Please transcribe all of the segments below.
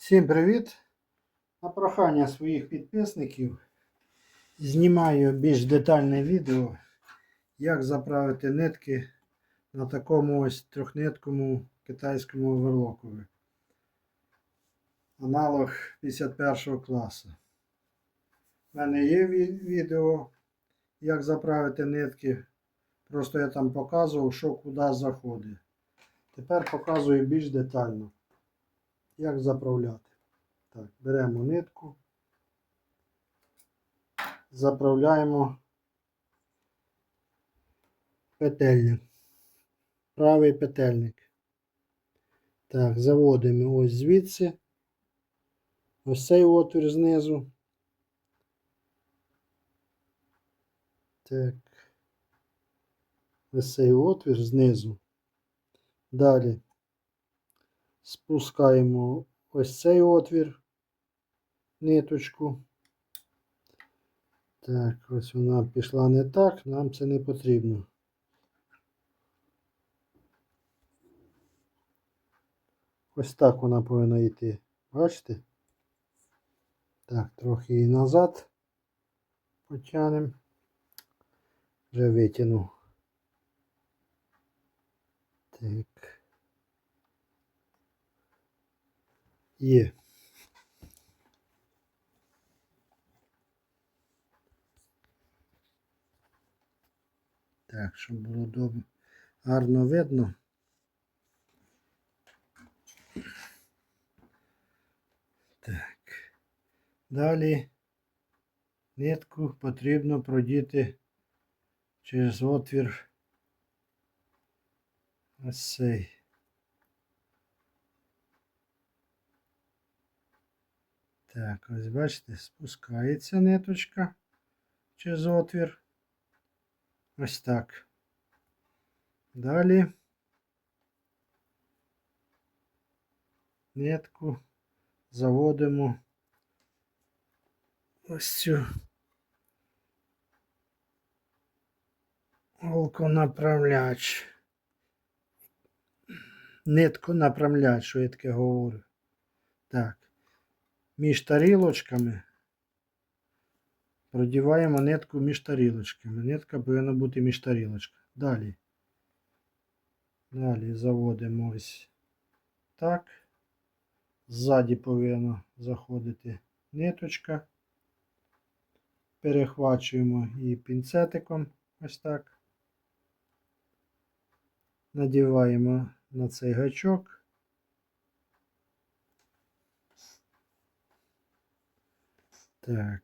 Всім привіт! На прохання своїх підписників знімаю більш детальне відео, як заправити нитки на такому ось трьохниткому китайському оверлокові. Аналог 51 класу. У мене є відео, як заправити нитки. Просто я там показував, що куди заходить. Тепер показую більш детально як заправляти. Так, беремо нитку, заправляємо петельник. Правий петельник. Так, заводимо ось звідси. Ось цей отвір знизу. Так. Ось цей отвір знизу. Далі спускаємо ось цей отвір, ниточку. Так, ось вона пішла не так, нам це не потрібно. Ось так вона повинна йти. Бачите? Так, трохи її назад потягнемо. Вже витягнув. Так. Є. Так, щоб було добре. Гарно видно. Так. Далі нитку потрібно продіти через отвір ось цей. Так, ось бачите, спускається ниточка через отвір. Ось так. Далі нитку заводимо ось цю голконаправляч. Нитку направляч, що я таке говорю. Так між тарілочками. Продіваємо нитку між тарілочками. Нитка повинна бути між тарілочками. Далі. Далі заводимо ось так. Ззаді повинна заходити ниточка. Перехвачуємо її пінцетиком. Ось так. Надіваємо на цей гачок. Так.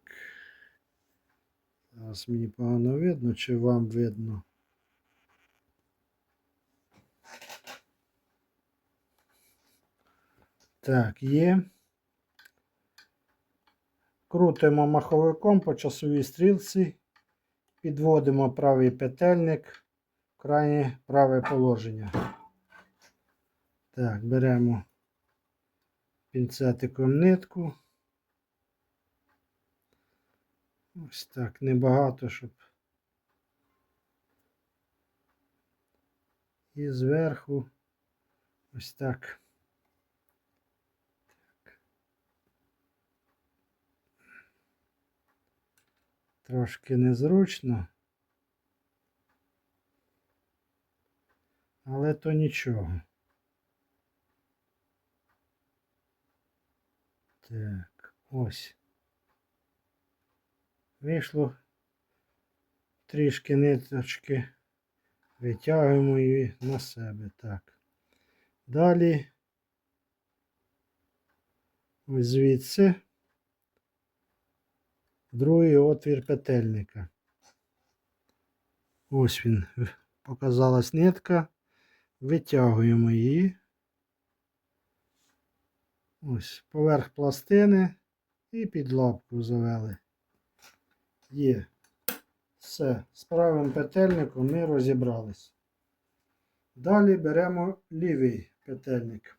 Зараз мені погано видно, чи вам видно. Так, є. Крутимо маховиком по часовій стрілці. Підводимо правий петельник в крайнє праве положення. Так, беремо пінцетиком нитку. Ось так, небагато, щоб. І зверху ось так. так. Трошки незручно. Але то нічого. Так, ось. Вийшло трішки ниточки, витягуємо її на себе. Так. Далі ось звідси другий отвір петельника. Ось він, показалась нитка. Витягуємо її. Ось поверх пластини і під лапку завели. Є. Все. З правим петельником ми розібрались. Далі беремо лівий петельник.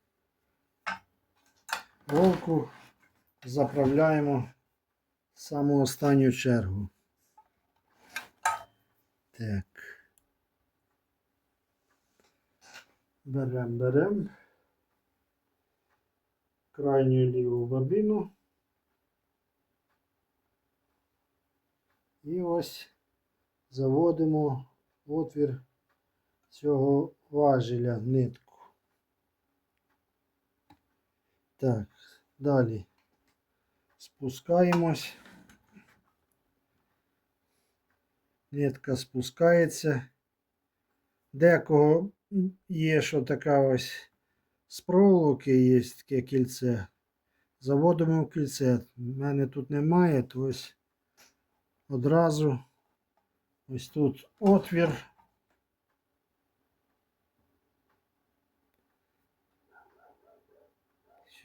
Голку заправляємо в саму останню чергу. Так. Беремо, беремо. крайню ліву бобину. І ось заводимо отвір цього важеля нитку. Так, далі спускаємось. Нитка спускається. Декого є, що така ось з проволоки є таке кільце. Заводимо в кільце. У мене тут немає, то ось одразу ось тут отвір.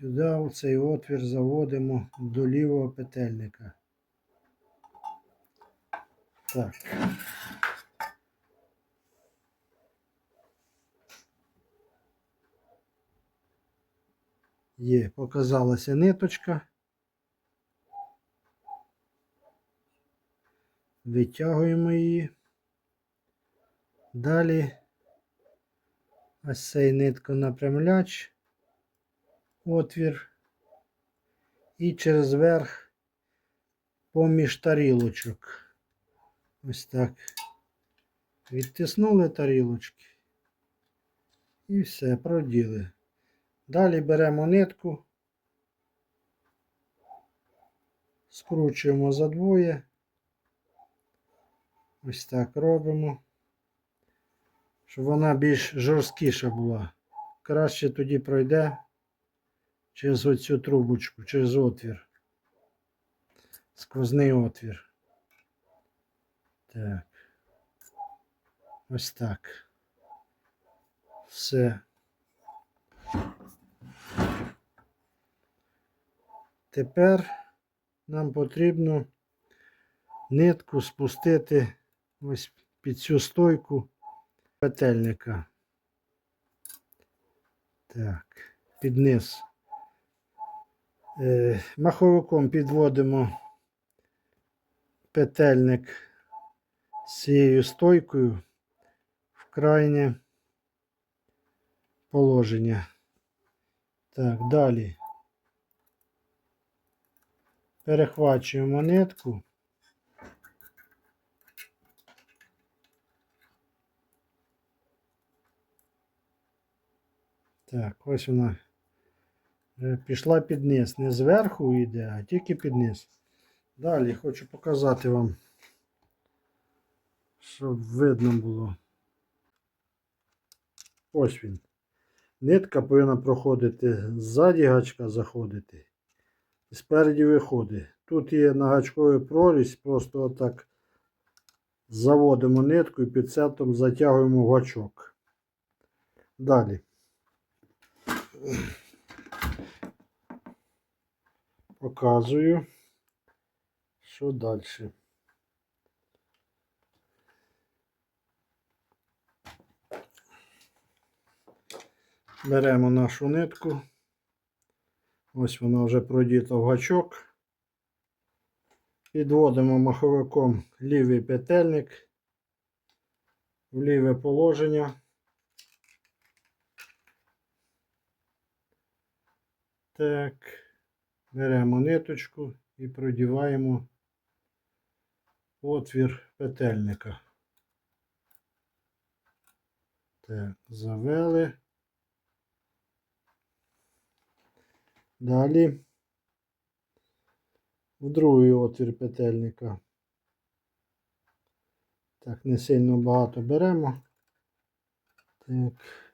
Сюди в цей отвір заводимо до лівого петельника. Так. Є, показалася ниточка. Витягуємо її. Далі ось цей нитконапрямляч, отвір. І через верх поміж тарілочок. Ось так. Відтиснули тарілочки. І все, проділи. Далі беремо нитку, скручуємо задвоє. Ось так робимо, щоб вона більш жорсткіша була. Краще тоді пройде через оцю трубочку, через отвір. Сквозний отвір. Так. Ось так. Все. Тепер нам потрібно нитку спустити ось під цю стойку петельника. Так, під низ. Е, маховиком підводимо петельник з цією стойкою в крайнє положення. Так, далі. Перехвачуємо нитку. Так, ось вона е, пішла під низ. Не зверху йде, а тільки під низ. Далі хочу показати вам, щоб видно було. Ось він. Нитка повинна проходити ззаді гачка заходити. І спереді виходить. Тут є на гачковий прорізь, просто отак заводимо нитку і підсетом затягуємо гачок. Далі. Показую, що далі. Беремо нашу нитку. Ось вона вже продіта в гачок. Підводимо маховиком лівий петельник в ліве положення. Так, беремо ниточку і продіваємо отвір петельника. Так, завели. Далі в другий отвір петельника. Так, не сильно багато беремо. Так.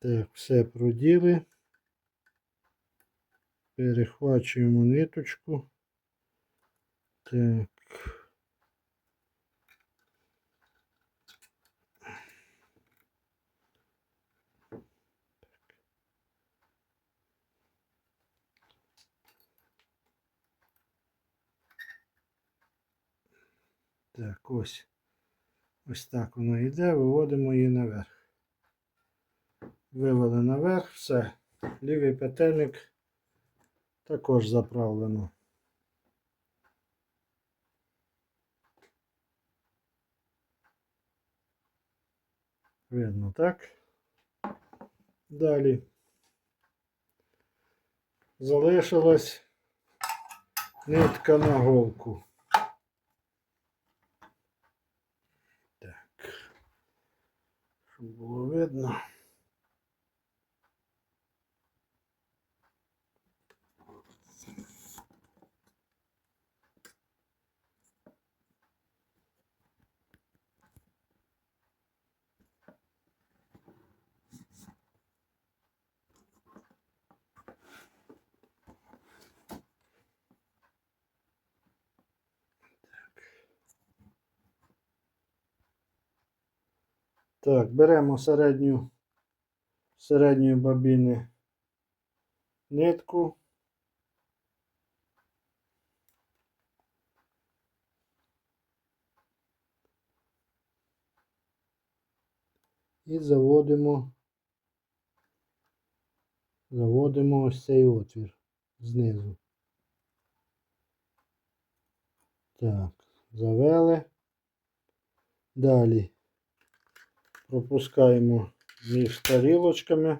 Так, все проділи. Перехвачуємо ниточку. Так. Так, ось. Ось так воно йде, виводимо її наверх. Вивели наверх, все. Лівий петельник також заправлено. Видно, так? Далі. Залишилась нитка на голку. Так. Щоб було видно. Так, беремо середню середньої бобіни нитку. І заводимо, заводимо ось цей отвір знизу. Так, завели. Далі пропускаємо між тарілочками.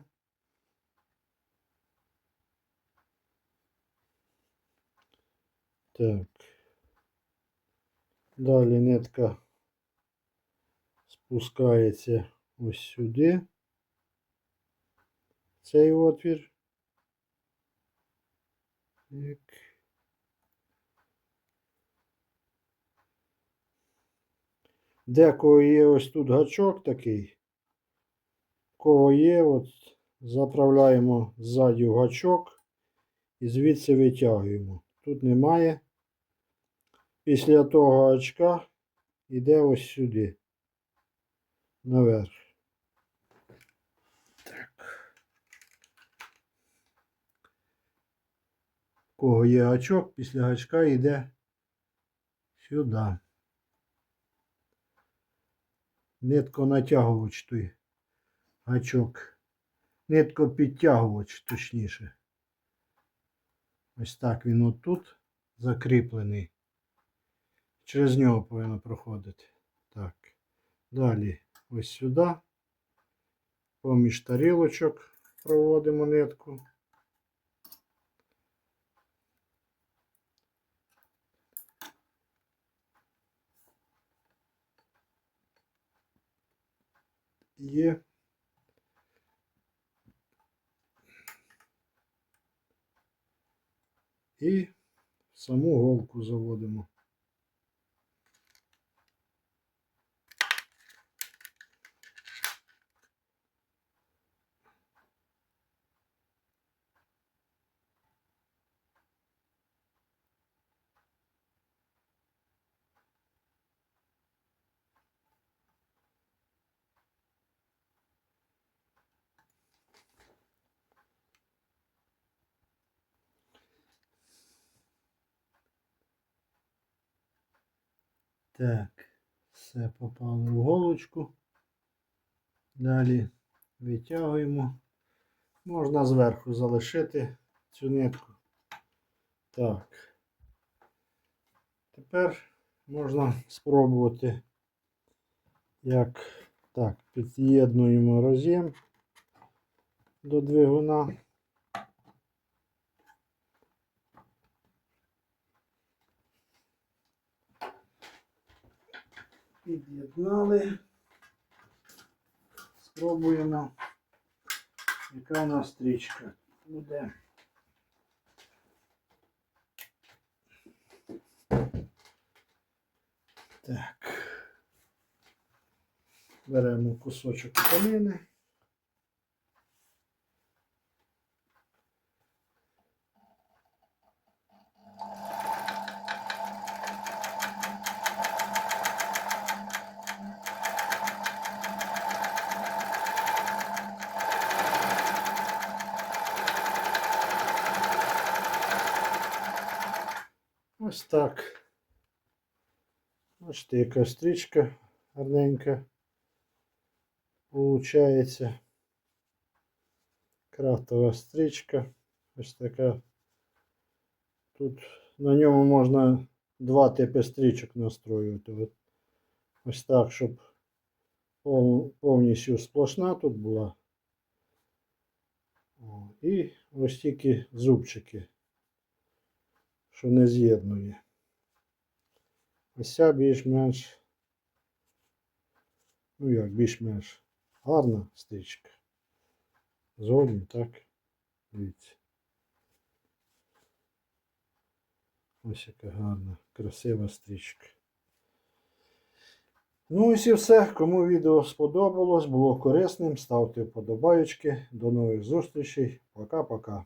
Так. Далі нитка спускається ось сюди. Цей отвір. Так. Декого є ось тут гачок такий. Кого є, от заправляємо ззаді в гачок і звідси витягуємо. Тут немає. Після того гачка йде ось сюди. Наверх. Так. Кого є гачок, після гачка йде сюди. Нитко натягувач той гачок. Нитко підтягувач, точніше. Ось так він отут закріплений. Через нього повинно проходити. Так. Далі ось сюди. Поміж тарілочок проводимо нитку. Є. І саму голку заводимо. Так, все попало в голочку. Далі витягуємо. Можна зверху залишити цю нитку. Так. Тепер можна спробувати, як так, під'єднуємо роз'єм до двигуна. Під'єднали. Спробуємо, яка у нас стрічка буде. Так. Беремо кусочок тканини. Ось так. Бачите, яка стрічка гарненька. Получається. Крафтова стрічка. Ось така. Тут на ньому можна два типи стрічок настроювати. От, ось так, щоб пов- повністю сплошна тут була. І ось тільки зубчики, що не з'єднує. Ось ця більш-менш, ну як, більш-менш гарна стрічка. Зовні так. Дивіться. Ось яка гарна, красива стрічка. Ну ось і все. Кому відео сподобалось, було корисним, ставте вподобайочки. До нових зустрічей. Пока-пока.